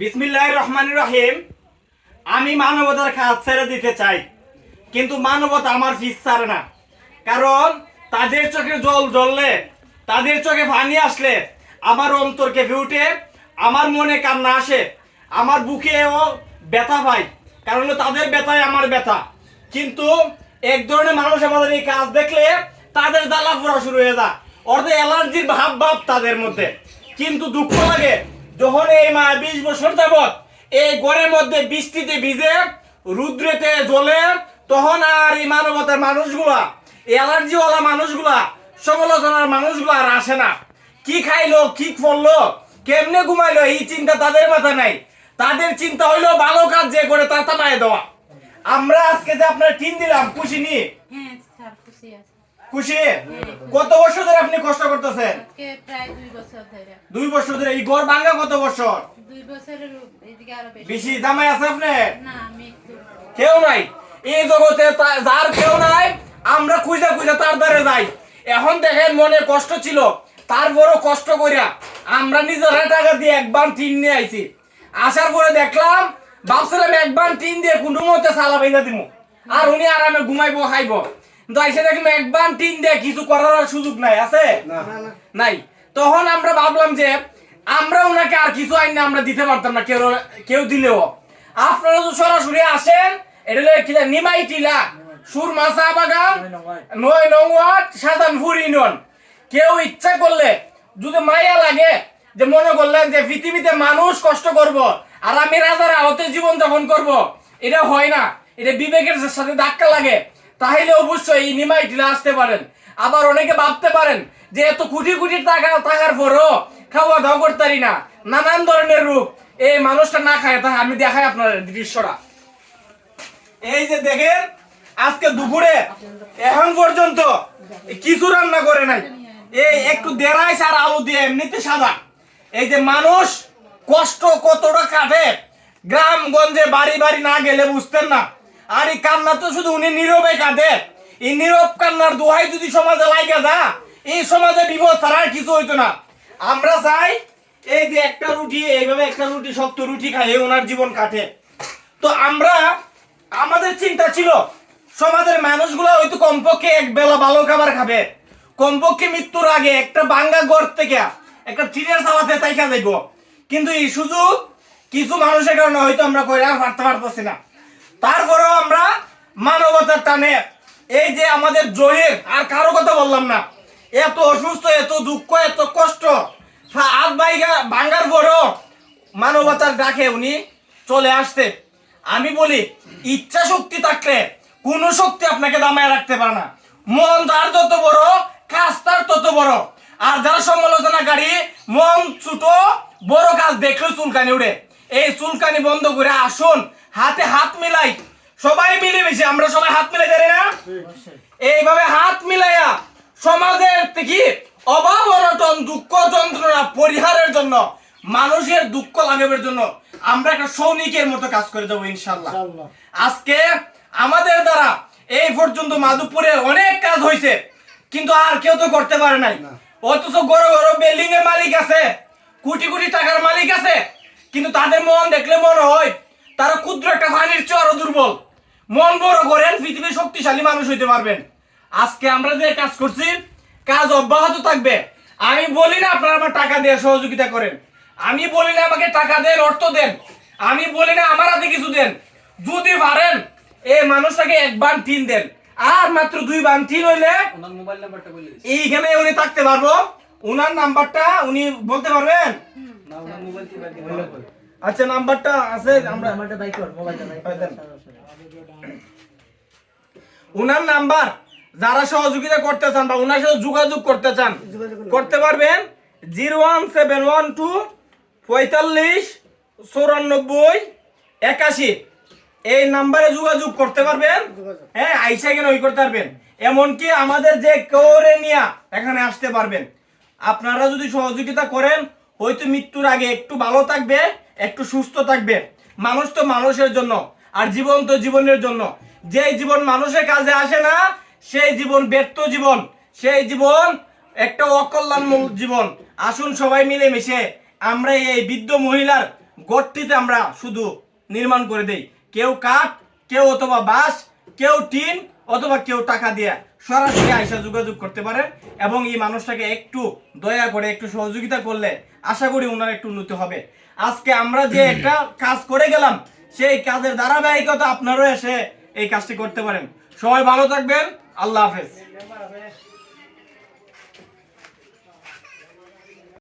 বিসমিল্লাহ রহমান রহিম। আমি মানবতার কাজ ছেড়ে দিতে চাই, কিন্তু মানবতা আমার ফিস ছাড়ে না। কারণ তাদের চোখে জল জ্বললে, তাদের চোখে পানি আসলে আমার অন্তর কেঁপে উঠে, আমার মনে কান্না আসে, আমার বুকেও ব্যথা পাই কারণ তাদের ব্যথায় আমার ব্যথা। কিন্তু এক ধরনের মানুষ আমাদের এই কাজ দেখলে তাদের জ্বালা পোড়া শুরু হয়ে যায়। অর্থাৎ অ্যালার্জির ভাব ভাব তাদের মধ্যে। কিন্তু দুঃখ লাগে যখন এই মা বিশ বছর যাবৎ এই গড়ের মধ্যে বৃষ্টিতে ভিজে, রুদ্রেতে জ্বলে, তখন আর এই মানবতার মানুষগুলা অ্যালার্জিওয়ালা মানুষগুলা, সমালোচনার মানুষগুলা আর আসে না। কি খাইলো, কি করল, কেমনে ঘুমাইলো, এই চিন্তা তাদের মাথা নাই। তাদের চিন্তা হইল ভালো কাজ যে করে তা থামায় দেওয়া। আমরা আজকে যে আপনার টিন দিলাম, খুশি নি? হ্যাঁ স্যার, খুশি আছে। খুশি? কত বছর ধরে আপনি কষ্ট করতেছেন? দুই বছর ধরে। এই ঘর ভাঙ্গা কত বছর? বেশি। জামাই আছে আপনার? কেউ নাই। এই জগতে যার কেউ নাই আমরা খুঁজে খুঁজে তার দ্বারে যাই। এখন দেখেন মনে কষ্ট ছিল তারপরও কষ্ট করিয়া আমরা নিজেরা টাকা দিয়ে একবার টিন নিয়ে আইছি। আসার পরে দেখলাম ভাবছিলাম একবার টিন দিয়ে কোনো মতে সালা বেঁধে দিব আর উনি আরামে ঘুমাইবো খাইবো। কিন্তু আইসে দেখলাম একবার টিন দিয়ে কিছু করার আর সুযোগ নাই আছে? নাই। তখন আমরা ভাবলাম যে আমরা ওনাকে আর কিছু আইন আমরা দিতে পারতাম না কেউ কেউ দিলেও। আপনারা তো সরাসরি আসেন এটা হলো কিলা নিমাই টিলা সুরমা চা বাগান নয় নং ওয়ার্ড। সাজানপুর ইউনিয়ন। কেউ ইচ্ছা করলে যদি মায়া লাগে যে মনে করলেন যে পৃথিবীতে মানুষ কষ্ট করব আর আমি রাজার আহতে জীবন যাপন করব এটা হয় না। এটা বিবেকের সাথে ধাক্কা লাগে। তাহলে অবশ্যই এই নিমাই টিলা আসতে পারেন। আবার অনেকে ভাবতে পারেন যে এত কোটি কোটি টাকা টাকার পরও খাওয়া দাওয়া করতে পারি না। নানান ধরনের রূপ এই মানুষটা না খায় তা আমি দেখাই আপনার দৃশ্যটা। এই যে দেখেন, আজকে দুপুরে এখন পর্যন্ত কিছু রান্না করে নাই। এই একটু দেড়াইশ আর আলু দিয়ে এমনিতে সাদা এই যে মানুষ কষ্ট কতটা কাটে, গ্রামগঞ্জে বাড়ি বাড়ি না গেলে বুঝতেন না। আর এই কান্না তো শুধু উনি নীরবে কাঁদে। এই নীরব কান্নার দোহাই যদি সমাজে লাগে যা, এই সমাজে বিপদ ছাড়া আর কিছু হইতো না। আমরা চাই এই যে একটা রুটি, এইভাবে একটা রুটি, শক্ত রুটি খাই ওনার জীবন কাটে। তো আমরা, আমাদের চিন্তা ছিল, সমাজের মানুষগুলো হয়তো কমপক্ষে এক বেলা ভালো খাবার খাবে। কমপক্ষে মৃত্যুর আগে একটা বাঙ্গা ঘর থেকে একটা টিনের চালাতে তাইকা যাইব। কিন্তু এই সুযোগ কিছু মানুষের কারণে হয়তো আমরা করে পারতে পারতেছি না। তারপরেও আমরা মানবতার টানে, এই যে আমাদের জহির, আর কারও কথা বললাম না। এত অসুস্থ, এত দুঃখ, এত কষ্ট। হাত বাইগা ভাঙ্গার পরেও মানবতার ডাকে উনি চলে আসতে আমি বলি, ইচ্ছা শক্তি থাকলে কোন শক্তি আপনাকে দামায় রাখতে পারে না। মন যার যত বড়, কাজ তার তত বড়। আর যারা সমালোচনাকারী মন ছোট, বড় কাজ দেখলে চুলকানি উড়ে। এই চুলকানি বন্ধ করে আসুন হাতে হাত মিলাই সবাই মিলে মিশে আমরা সবাই হাত মিলাই জানি না? এইভাবে হাত মিলাইয়া সমাজের থেকে অভাব অনটন দুঃখ যন্ত্রণা পরিহারের জন্য মানুষের দুঃখ লাঘবের জন্য আমরা একটা সৈনিকের মতো কাজ করে দেবো ইনশাল্লাহ আজকে আমাদের দ্বারা এই পর্যন্ত মাধবপুরে অনেক কাজ হয়েছে কিন্তু আর কেউ তো করতে পারে নাই। অথচ বড় বড় বিল্ডিং এর মালিক আছে কোটি কোটি টাকার মালিক আছে কিন্তু তাদের মন দেখলে মনে হয় তারা ক্ষুদ্র একটা ফানির চেয়ে আরও দুর্বল। মন বড় করেন পৃথিবীর শক্তিশালী মানুষ হইতে পারবেন। আজকে আমরা যে কাজ করছি কাজ অব্যাহত থাকবে। আমি বলি না আপনারা আমার টাকা দিয়ে সহযোগিতা করেন। আমি বলি না আমাকে টাকা দেন অর্থ দেন। আমি বলি না আমার হাতে কিছু দেন। যদি পারেন এই মানুষটাকে এক বান টিন দেন। আর মাত্র দুই বান টিন হইলে মোবাইল নাম্বারটা বলে এইখানে উনি থাকতে পারব। উনার নাম্বারটা উনি বলতে পারবেন? না মোবাইল করে। আচ্ছা নাম্বারটা আছে আমরা আমারটা বাই কর মোবাইলটা বাই কর। উনার নাম্বার যারা সহযোগিতা করতে চান বা উনার সাথে যোগাযোগ করতে চান করতে পারবেন zero one seven one two পঁয়তাল্লিশ চৌরানব্বই একাশি। এই নাম্বারে যোগাযোগ করতে পারবেন। হ্যাঁ আইসা কেন ওই করতে পারবেন। এমনকি আমাদের যে কেউরে নিয়া এখানে আসতে পারবেন। আপনারা যদি সহযোগিতা করেন হয়তো মৃত্যুর আগে একটু ভালো থাকবে। একটু সুস্থ থাকবে মানুষ তো মানুষের জন্য, আর জীবন তো জীবনের জন্য। যে জীবন মানুষের কাজে আসে না, সেই জীবন ব্যর্থ জীবন। সেই জীবন একটা অকল্যাণমূলক জীবন। আসুন সবাই মিলে মিশে আমরা এই বৃদ্ধ মহিলার গড়টিতে আমরা শুধু নির্মাণ করে দেই। কেউ কাঠ, কেউ অথবা বাঁশ, কেউ টিন অথবা কেউ টাকা দিয়ে সরাসরি আইসা যোগাযোগ করতে পারে এবং এই মানুষটাকে একটু দয়া করে, একটু সহযোগিতা করলে আশা করি ওনার একটু উন্নতি হবে। আজকে আমরা যে একটা কাজ করে গেলাম, সেই কাজের ধারাবাহিকতা আপনারও এসে এই কাজটি করতে পারেন। সবাই ভালো থাকবেন। আল্লাহ হাফেজ।